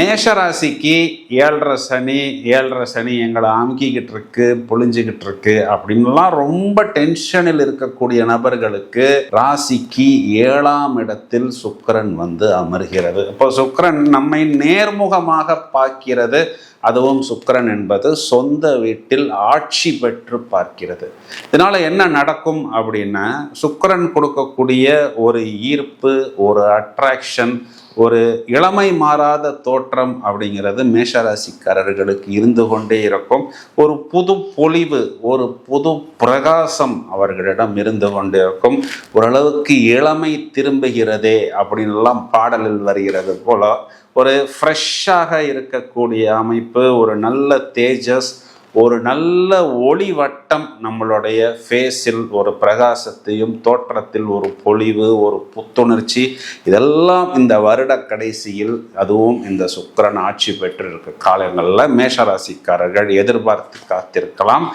மேஷராசிக்கு ஏழரை சனி ஏழரை சனி எங்களை அமுக்கிக்கிட்டு இருக்கு பொழிஞ்சுக்கிட்டு இருக்கு அப்படின்லாம் ரொம்ப டென்ஷனில் இருக்கக்கூடிய நபர்களுக்கு ராசிக்கு ஏழாம் இடத்தில் சுக்கரன் வந்து அமர்கிறது. இப்போ சுக்கிரன் நம்மை நேர்முகமாக பார்க்கிறது. அதுவும் சுக்கரன் என்பது சொந்த வீட்டில் ஆட்சி பெற்று பார்க்கிறது. இதனால் என்ன நடக்கும் அப்படின்னா சுக்கரன் கொடுக்கக்கூடிய ஒரு ஈர்ப்பு ஒரு அட்ராக்ஷன் ஒரு இளமை மாறாத தோற்றம் அப்படிங்கிறது மேஷராசிக்காரர்களுக்கு இருந்து கொண்டே இருக்கும். ஒரு புது பொலிவு ஒரு புது பிரகாசம் அவர்களிடம் இருந்து கொண்டே இருக்கும். ஓரளவுக்கு இளமை திரும்புகிறதே அப்படின்லாம் பாடலில் வருகிறது போல ஒரு ஃப்ரெஷ்ஷாக இருக்கக்கூடிய அமைப்பு ஒரு நல்ல தேஜஸ் ஒரு நல்ல ஒளி வட்டம் நம்மளுடைய ஃபேஸில் ஒரு பிரகாசத்தையும் தோற்றத்தில் ஒரு பொலிவு ஒரு புத்துணர்ச்சி இதெல்லாம் இந்த வருட கடைசியில் அதுவும் இந்த சுக்கரன் ஆட்சி பெற்றிருக்க காலங்களில் மேஷராசிக்காரர்கள் எதிர்பார்த்து காத்திருக்கலாம்.